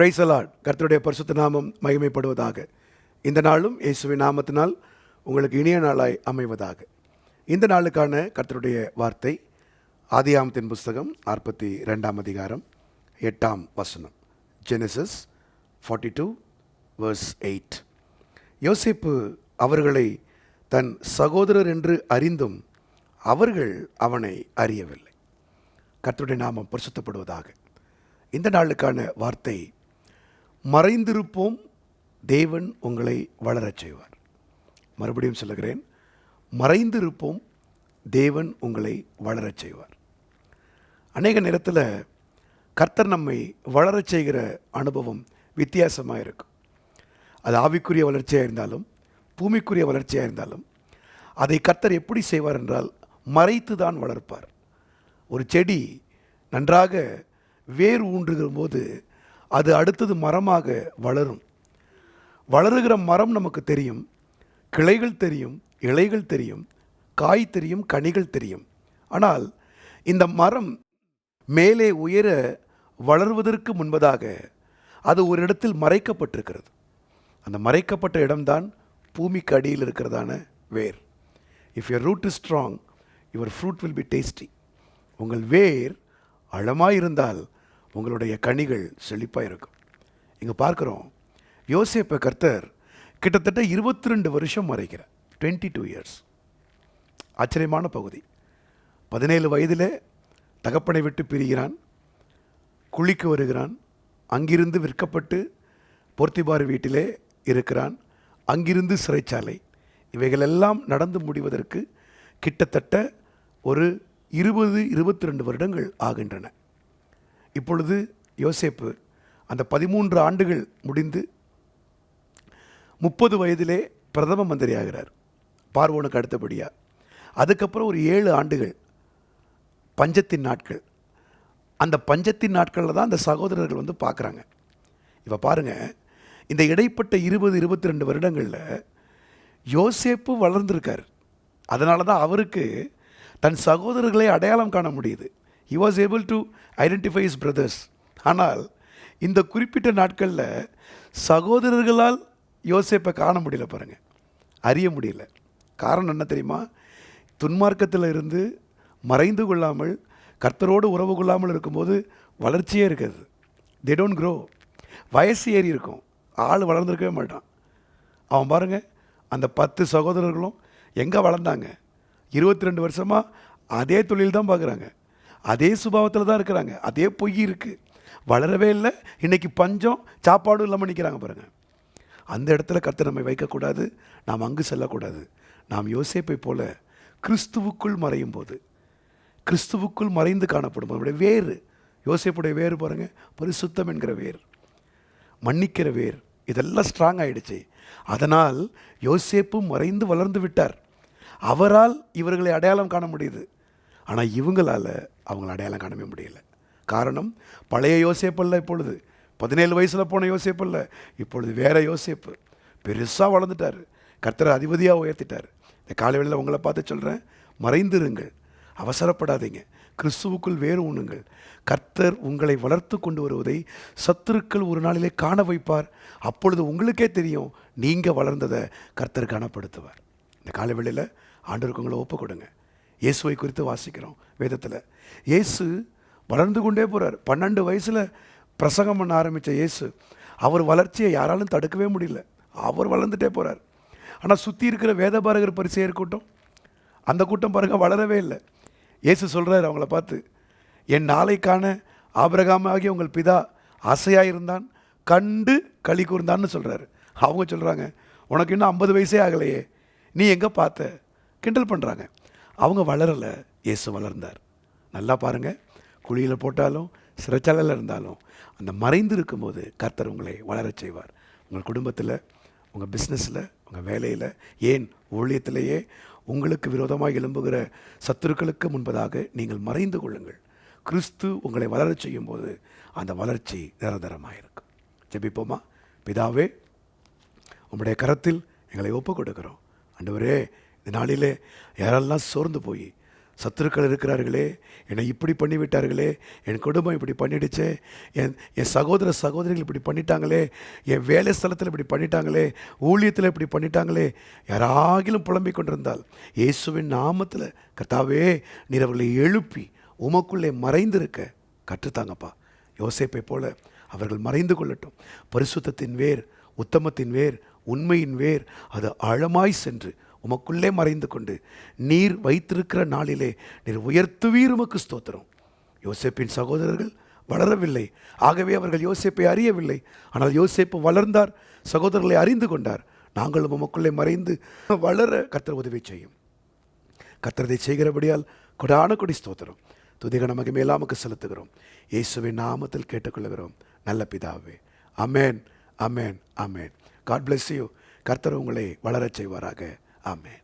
Price allot கர்த்தருடைய பரிசுத்த நாமம் மகிமைப்படுவதாக. இந்த நாளும் இயேசுவின் நாமத்தினால் உங்களுக்கு இனிய நாளாய் அமைவதாக. இந்த நாளுக்கான கர்த்தருடைய வார்த்தை ஆதியாமத்தின் புஸ்தகம் நாற்பத்தி ரெண்டாம் அதிகாரம் எட்டாம் வசனம். Genesis forty two verse eight யோசிப்பு அவர்களை தன் சகோதரர் என்று அறிந்தும் அவர்கள் அவனை அறியவில்லை. கர்த்தருடைய நாமம் பரிசுத்தப்படுவதாக. இந்த நாளுக்கான வார்த்தை மறைந்திருப்போம். தேவன் உங்களை வளரச் செய்வார். மறுபடியும் சொல்லுகிறேன் மறைந்திருப்போம் தேவன் உங்களை வளரச் செய்வார். அநேக நேரத்தில் கர்த்தர் நம்மை வளரச் செய்கிற அனுபவம் வித்தியாசமாக இருக்கும். அது ஆவிக்குரிய வளர்ச்சியாக இருந்தாலும் பூமிக்குரிய வளர்ச்சியாக இருந்தாலும் அதை கர்த்தர் எப்படி செய்வார் என்றால் மறைத்து தான் வளர்ப்பார். ஒரு செடி நன்றாக வேர் ஊன்றுகிற போது அது அடுத்தது மரமாக வளரும். வளருகிற மரம் நமக்கு தெரியும். கிளைகள் தெரியும் இலைகள் தெரியும் காய் தெரியும் கனிகள் தெரியும். ஆனால் இந்த மரம் மேலே உயர வளர்வதற்கு முன்பதாக அது ஒரு இடத்தில் மறைக்கப்பட்டிருக்கிறது. அந்த மறைக்கப்பட்ட இடம்தான் பூமிக்கு அடியில் இருக்கிறதான வேர். If your root is strong your fruit will be tasty உங்கள் வேர் ஆழமாக இருந்தால் உங்களுடைய கனிகள் செழிப்பாக இருக்கும். இங்கே பார்க்குறோம். யோசேப்ப கர்த்தர் கிட்டத்தட்ட இருபத்தி ரெண்டு வருஷம் மறைக்கிறார். டுவெண்ட்டி டூ இயர்ஸ் ஆச்சரியமான பகுதி. பதினேழு வயதில் தகப்பனை விட்டு பிரிகிறான். குழிக்கு வருகிறான். அங்கிருந்து விற்கப்பட்டு பொர்த்திபார் வீட்டிலே இருக்கிறான். அங்கிருந்து சிறைச்சாலை. இவைகளெல்லாம் நடந்து முடிவதற்கு கிட்டத்தட்ட ஒரு இருபது இருபத்தி ரெண்டு வருடங்கள் ஆகின்றன. இப்பொழுது யோசேப்பு அந்த பதிமூன்று ஆண்டுகள் முடிந்து முப்பது வயதிலே பிரதம மந்திரி ஆகிறார் பார்வோனுக்கு அடுத்தபடியாக அதுக்கப்புறம் ஒரு ஏழு ஆண்டுகள் பஞ்சத்தின் நாட்கள். அந்த பஞ்சத்தின் நாட்களில் தான் அந்த சகோதரர்கள் வந்து பார்க்குறாங்க. இப்போ பாருங்கள் இந்த இடைப்பட்ட இருபது இருபத்தி ரெண்டு வருடங்களில் யோசேப்பு வளர்ந்துருக்கார். அதனால தான் அவருக்கு தன் சகோதரர்களை அடையாளம் காண முடியுது. He was able to identify his brothers ஆனால் இந்த குறிப்பிட்ட நாட்களில் சகோதரர்களால் யோசிப்பை காண முடியல பாருங்கள் அறிய முடியல. காரணம் என்ன தெரியுமா? துன்மார்க்கத்தில் இருந்து மறைந்து கொள்ளாமல் கர்த்தரோடு உறவு கொள்ளாமல் இருக்கும்போது வளர்ச்சியே இருக்காது. தே டோன்ட் க்ரோ வயசு ஏறி இருக்கும். ஆள் வளர்ந்துருக்கவே மாட்டான். அவன் பாருங்க அந்த பத்து சகோதரர்களும் எங்கே வளர்ந்தாங்க? இருபத்தி ரெண்டு வருஷமாக அதே தொழில் தான் பார்க்குறாங்க. அதே சுபாவத்தில் தான் இருக்கிறாங்க. அதே பொய் இருக்குது வளரவே இல்லை. இன்றைக்கி பஞ்சம் சாப்பாடும் இல்லாமல் நிற்கிறாங்க பாருங்கள் அந்த இடத்துல கர்த்தர் நம்மை வைக்கக்கூடாது. நாம் அங்கு செல்லக்கூடாது. நாம் யோசிப்பை போல கிறிஸ்துவுக்குள் மறையும் போது கிறிஸ்துவுக்குள் மறைந்து காணப்படும். நம்முடைய வேறு யோசேப்புடைய வேறு பாருங்கள் பரிசுத்தம் என்கிற வேர் மன்னிக்கிற வேர் இதெல்லாம் ஸ்ட்ராங் ஆகிடுச்சு அதனால் யோசேப்பும் மறைந்து வளர்ந்து விட்டார். அவரால் இவர்களை அடையாளம் காண முடியுது. ஆனால் இவங்களால் அவங்கள அடையாளம் காணவே முடியல. காரணம் பழைய யோசிப்பல்ல இப்பொழுது. பதினேழு வயசில் போன யோசேப்பல்ல இப்பொழுது வேற யோசேப்பு. பெருசாக வளர்ந்துட்டார். கர்த்தரை அதிபதியாக உயர்த்திட்டார். இந்த காலைவெளியில் உங்களை பார்த்து சொல்கிறேன் மறைந்திருங்கள். அவசரப்படாதீங்க. கிறிஸ்துவுக்குள் வேறு உண்ணுங்கள். கர்த்தர் உங்களை வளர்த்து கொண்டு வருவதை சத்துருக்கள் ஒரு நாளிலே காண வைப்பார். அப்பொழுது உங்களுக்கே தெரியும் நீங்கள் வளர்ந்ததை கர்த்தர் கனப்படுத்துவார். இந்த காலவெளியில் ஆண்டவருக்கு உங்களை ஒப்பு கொடுங்க. இயேசுவை குறித்து வாசிக்கிறோம் வேதத்தில். இயேசு வளர்ந்து கொண்டே போகிறார் பன்னெண்டு வயசில் பிரசங்கம் பண்ண ஆரம்பித்த இயேசு அவர் வளர்ச்சியை யாராலும் தடுக்கவே முடியல. அவர் வளர்ந்துட்டே போகிறார் ஆனால் சுற்றி இருக்கிற வேதபாரகர் பரிசையாக இருக்கட்டும் அந்த கூட்டம் பாருங்க வளரவே இல்லை. இயேசு சொல்கிறார் அவங்கள பார்த்து என் நாளைக்கான ஆபிரகாம உங்கள் பிதா ஆசையாக இருந்தான் கண்டு களி கூர்ந்தான்னு சொல்கிறாரு அவங்க சொல்கிறாங்க உனக்கு இன்னும் ஐம்பது வயசே ஆகலையே நீ எங்கே பார்த்த? கிண்டல் பண்ணுறாங்க அவங்க வளரலை. இயேசு வளர்ந்தார். நல்லா பாருங்கள் குழியில் போட்டாலும் சிறைச்சாலையில் இருந்தாலும் அந்த மறைந்து இருக்கும்போது கர்த்தர் உங்களை வளரச் செய்வார். உங்கள் குடும்பத்தில் உங்கள் பிஸ்னஸில் உங்கள் வேலையில் ஏன் ஊழியத்திலேயே உங்களுக்கு விரோதமாக எழும்புகிற சத்துருக்களுக்கு முன்பதாக நீங்கள் மறைந்து கொள்ளுங்கள். கிறிஸ்து உங்களை வளரச் செய்யும் போது அந்த வளர்ச்சி நிரந்தரமாக இருக்கும் ஜெபிப்போமா? பிதாவே உங்களுடைய கரத்தில் எங்களை ஒப்பு கொடுக்குறோம் அண்டவரே இந்த நாளிலே யாரெல்லாம் சோர்ந்து போய் சத்துருக்கள் இருக்கிறார்களே என்னை இப்படி பண்ணிவிட்டார்களே என் குடும்பம் இப்படி பண்ணிடுச்சே என் என் சகோதர சகோதரிகள் இப்படி பண்ணிட்டாங்களே என் வேலை ஸ்தலத்தில் இப்படி பண்ணிட்டாங்களே ஊழியத்தில் இப்படி பண்ணிட்டாங்களே யாராகிலும் புலம்பிக் கொண்டிருந்தால் இயேசுவின் நாமத்தில் கர்த்தாவே நீர் அவர்களை எழுப்பி உமக்குள்ளே மறைந்திருக்க கற்றுத்தாங்கப்பா. யோசிப்பை போல அவர்கள் மறைந்து கொள்ளட்டும். பரிசுத்தத்தின் வேர் உத்தமத்தின் வேர் உண்மையின் வேர் அது ஆழமாய் சென்று உமக்குள்ளே மறைந்து கொண்டு நீர் வைத்திருக்கிற நாளிலே நீர் உயர்த்துவீர் உமக்கு ஸ்தோத்திரம். யோசேப்பின் சகோதரர்கள் வளரவில்லை. ஆகவே அவர்கள் யோசேப்பை அறியவில்லை. ஆனால் யோசேப்பு வளர்ந்தார் சகோதரர்களை அறிந்து கொண்டார். நாங்களும் உமக்குள்ளே மறைந்து வளர கர்த்தர் உதவி செய்யும். கத்திரதை செய்கிறபடியால் கொடான கொடி ஸ்தோத்திரம். துதிக நமக்கு மேலாமுக்கு செலுத்துகிறோம். இயேசுவின் நாமத்தில் கேட்டுக்கொள்கிறோம். நல்ல பிதாவே. Amen amen amen god bless you கர்த்தர் உங்களை வளரச் செய்வாராக. Amén.